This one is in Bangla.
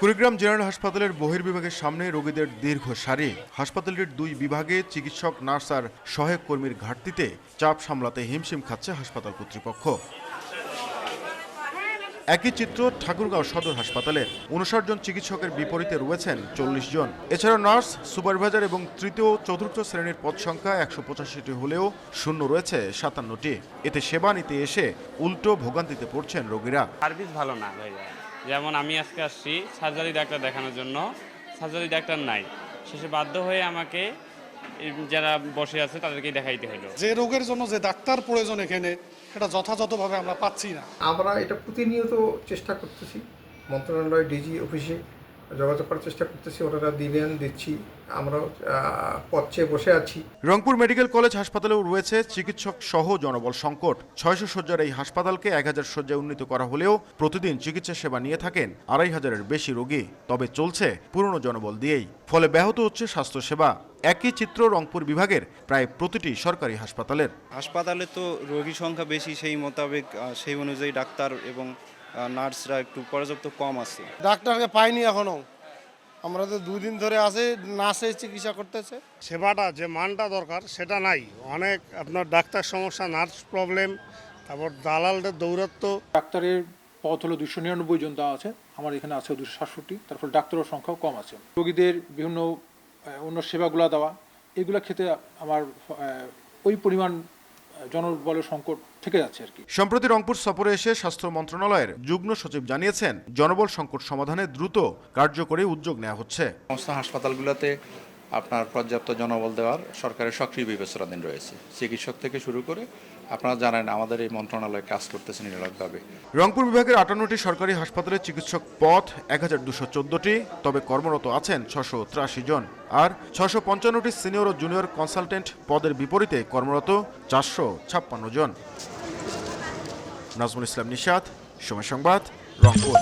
কুড়িগ্রাম জেনারেল হাসপাতালের বহির্বিভাগের সামনে রোগীদের দীর্ঘ সারি। হাসপাতালটির দুই বিভাগে চিকিৎসক, নার্স আর সহায়ক কর্মীর ঘাটতিতে চাপ সামলাতে হিমশিম খাচ্ছে হাসপাতাল কর্তৃপক্ষ। একই চিত্র ঠাকুরগাঁও সদর হাসপাতালে। উনষাট জন চিকিৎসকের বিপরীতে রয়েছেন চল্লিশ জন। এছাড়া নার্স, সুপারভাইজার এবং তৃতীয় চতুর্থ শ্রেণির পদ সংখ্যা একশো পঁচাশিটি হলেও শূন্য রয়েছে সাতান্নটি। এতে সেবা নিতে এসে উল্টো ভোগান্তিতে পড়ছেন রোগীরা। সার্ভিস ভালো না যেমন আমি আজকে আসছি সার্জারি ডাক্তার দেখানোর জন্য। সার্জারি ডাক্তার নাই। শেষে বাধ্য হয়ে আমাকে এই যারা বসে আছে তাদেরকেই দেখাইতে হলো যে রোগের জন্য যে ডাক্তার প্রয়োজন এখানে সেটা যথাযথভাবে আমরা পাচ্ছি না। আমরা এটা প্রতিনিয়ত চেষ্টা করতেছি। মন্ত্রণালয় ডিজি অফিসে যোগাযোগ করার চেষ্টা করতেছি ওনারা দিবেন দিচ্ছি। আমরাও পথ চেয়ে বসে আছি। রংপুর মেডিকেল কলেজ হাসপাতালেও রয়েছে চিকিৎসক সহ জনবল সংকট। ছয়শো শয্যার এই হাসপাতালকে এক হাজার শয্যায় উন্নীত করা হলেও প্রতিদিন চিকিৎসা সেবা নিয়ে থাকেন আড়াই হাজারের বেশি রোগী। তবে চলছে পুরনো জনবল দিয়েই। ফলে ব্যাহত হচ্ছে স্বাস্থ্যসেবা একই চিত্র রংপুর বিভাগের প্রায় প্রতিটি সরকারি হাসপাতালের। হাসপাতালে তো রোগী সংখ্যা বেশি সেই মোতাবেক সেই অনুযায়ী ডাক্তার এবং নার্সরা একটু পর্যাপ্ত কম আছে। ডাক্তারকে পাইনি এখনও। আমরা তো দুদিন ধরে আছে নার্সে চিকিৎসা করতেছে। সেবাটা যে মানটা দরকার সেটা নাই। অনেক আপনার ডাক্তার সমস্যা নার্স প্রবলেম তারপর দালালদের দৌরত্ব ডাক্তারের পথ হলো দুশো নিরানব্বই জন দেওয়া আছে। আমার এখানে আছে দুশো সাতষট্টি তারপর ডাক্তারের সংখ্যাও কম আছে। রোগীদের বিভিন্ন অন্য সেবাগুলো দেওয়া এগুলো খেতে আমার ওই পরিমাণ জনবলের সংকট থেকে যাচ্ছে আর কি। সম্প্রতি রংপুর সফরে এসে স্বাস্থ্য মন্ত্রণালয়ের যুগ্ম সচিব জানিয়েছেন জনবল সংকট সমাধানে দ্রুত কার্যকরী উদ্যোগ নেওয়া হচ্ছে। সমস্ত হাসপাতালগুলোতে আপনার পর্যাপ্ত জনবল দেওয়ার সরকারের সক্রিয় বিবেচনাধীন রয়েছে। চিকিৎসক থেকে শুরু করে আপনারা জানেন আমাদের এই মন্ত্রণালয় কাজ করতেছে নিরলসভাবে রংপুর বিভাগের আটান্নটি সরকারি হাসপাতালে চিকিৎসক পদ এক হাজার দুশো তবে কর্মরত আছেন ছশো জন। আর ছশো পঞ্চান্নটি সিনিয়র ও জুনিয়র কনসালটেন্ট পদের বিপরীতে কর্মরত চারশো ছাপ্পান্ন জন। নাজমুল ইসলাম নিশাত, সময় সংবাদ, রংপুর।